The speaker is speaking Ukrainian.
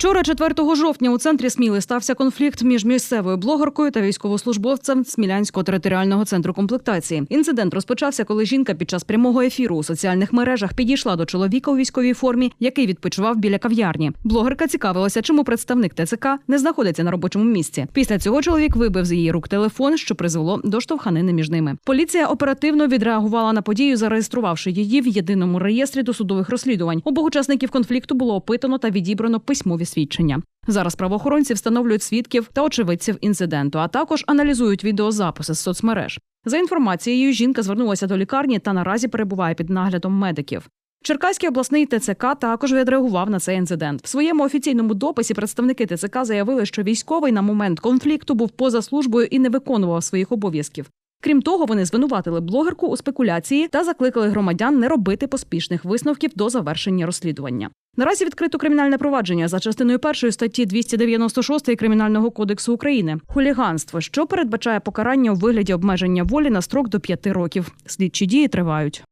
Вчора, 4 жовтня, у центрі Сміли стався конфлікт між місцевою блогеркою та військовослужбовцем Смілянського територіального центру комплектації. Інцидент розпочався, коли жінка під час прямого ефіру у соціальних мережах підійшла до чоловіка у військовій формі, який відпочивав біля кав'ярні. Блогерка цікавилася, чому представник ТЦК не знаходиться на робочому місці. Після цього чоловік вибив з її рук телефон, що призвело до штовханини між ними. Поліція оперативно відреагувала на подію, зареєструвавши її в єдиному реєстрі досудових розслідувань. Обох учасників конфлікту було опитано та відібрано письмові свідчення. Зараз правоохоронці встановлюють свідків та очевидців інциденту, а також аналізують відеозаписи з соцмереж. За інформацією, жінка звернулася до лікарні та наразі перебуває під наглядом медиків. Черкаський обласний ТЦК також відреагував на цей інцидент. В своєму офіційному дописі представники ТЦК заявили, що військовий на момент конфлікту був поза службою і не виконував своїх обов'язків. Крім того, вони звинуватили блогерку у спекуляції та закликали громадян не робити поспішних висновків до завершення розслідування. Наразі відкрито кримінальне провадження за частиною першої статті 296 Кримінального кодексу України хуліганство, що передбачає покарання у вигляді обмеження волі на строк до п'яти років. Слідчі дії тривають.